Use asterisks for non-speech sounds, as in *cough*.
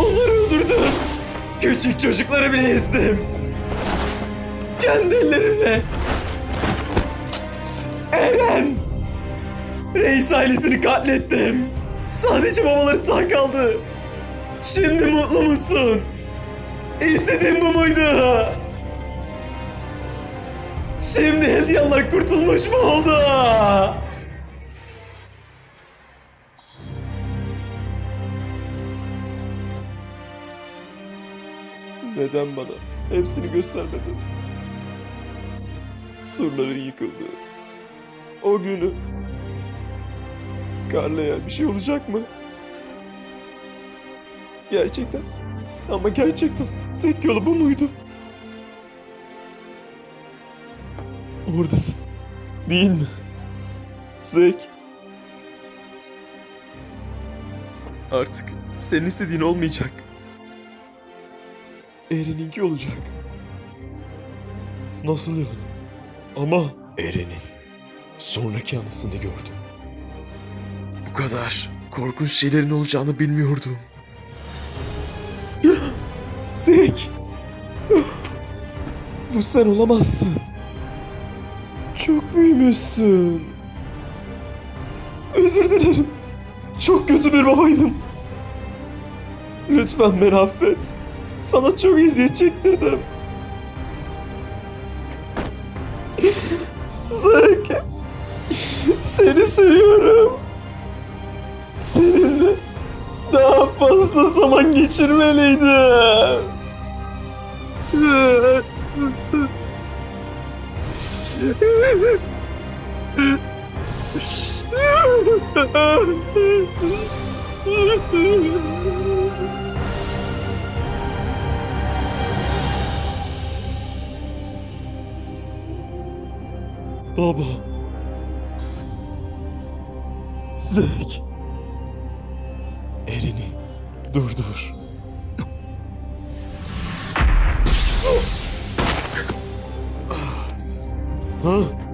Onları öldürdüm. Küçük çocukları bile ezdim. Kendi ellerimle. Eren! Reis ailesini katlettim. Sadece babaları sağ kaldı. Şimdi mutlu musun? İstediğin bu muydu? Şimdi Eldiyalılar kurtulmuş mu oldu? Neden bana hepsini göstermedin? Surların yıkıldı. O günü. Carla'ya bir şey olacak mı? Gerçekten. Ama gerçekten tek yolu bu muydu? Oradasın. Değil mi? Zek. Artık senin istediğin olmayacak. Eren'inki olacak. Nasıl yani? Ama Eren'in sonraki anısını gördüm. Bu kadar korkunç şeylerin olacağını bilmiyordum. Zek! Bu sen olamazsın. Çok büyümüşsün. Özür dilerim. Çok kötü bir babaydım. Lütfen beni affet. Sana çok eziyet çektirdim. Zek. Seni seviyorum. Seninle daha fazla zaman geçirmeliydim. Baba. Zek. Eren'i durdur. *gasps* Ha?